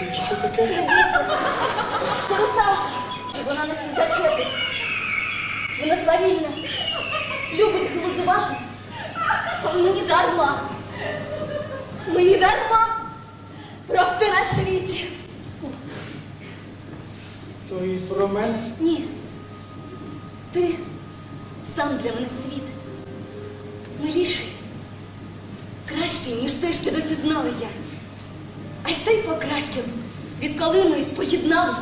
Це що таке? Це русалка, і вона нас не зачепить. Вона свавільна, любить глузувати. А мені дарма. Мені дарма про все на світі. То і про мене. Ні. Ти сам для мене світ. Миліший, кращий, ніж те, що досі знала я. А й той покращив, відколи ми поєднались.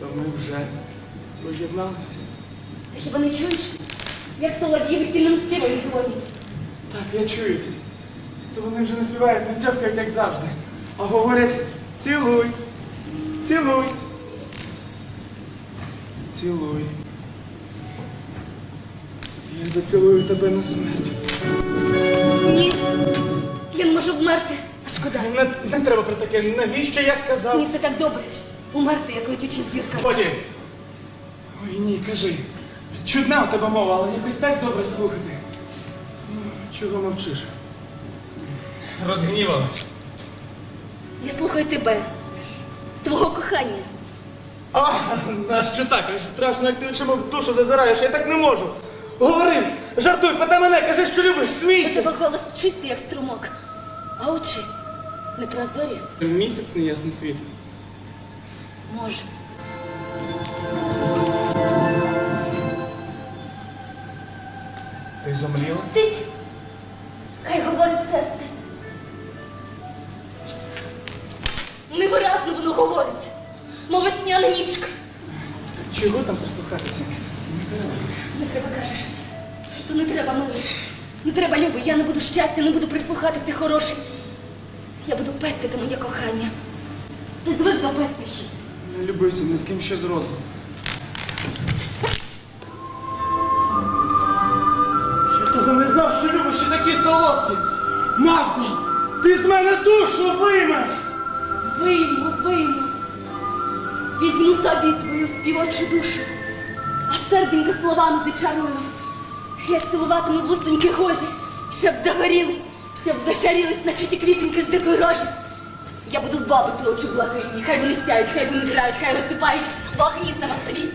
То ми вже поєдналися. Ти хіба не чуєш, як солов'ї весільним співом дзвонять? Так, я чую. То вони вже не співають, не тьопкають, як завжди. А говорять цілуй, цілуй. Цілуй. Я зацілую тебе на смерть. Я вмерти, а шкода. Не, не треба про таке. Навіщо я сказав? Мені все так добре. Умерти, як летюча зірка. Годі. Ой, ні, кажи. Чудна у тебе мова, але якось так добре слухати. Ну, Чого мовчиш? Розгнівалась. Я слухаю тебе, твого кохання. А, а що так? Аж страшно, як ти очима в душу зазираєш, я так не можу. Говори, жартуй, питай мене, кажи, що любиш, У смійся. тебе голос чистий, як струмок, а очі непрозорі. Місяць неясний світ. Може. Ти зомліла? Сидь, хай говорить серце. Невиразно воно говорить, мов весняна нічка. Чого там прислухатися? Не треба. Не треба кажеш. То не треба, милий. Не треба, любий. Я не буду щастя, не буду прислухатися хорошим. Я буду пестити моє кохання. Ти звик до пестищі. Не любився ні з ким ще з роду. Я того не знав, що любиш ще такі солодкі. Мавко, ти з мене душу виймеш! Вийму, вийму. Візьму собі твою співочу душу, а серденько словами зачарую. Я цілуватиму вустоньки гожі, щоб загорілись, щоб зашарілись, наче ті квітеньки з дикої рожі. Я буду бабити очі благині, хай вони сяють, хай вони грають, хай розсипають вогні самоцвітні.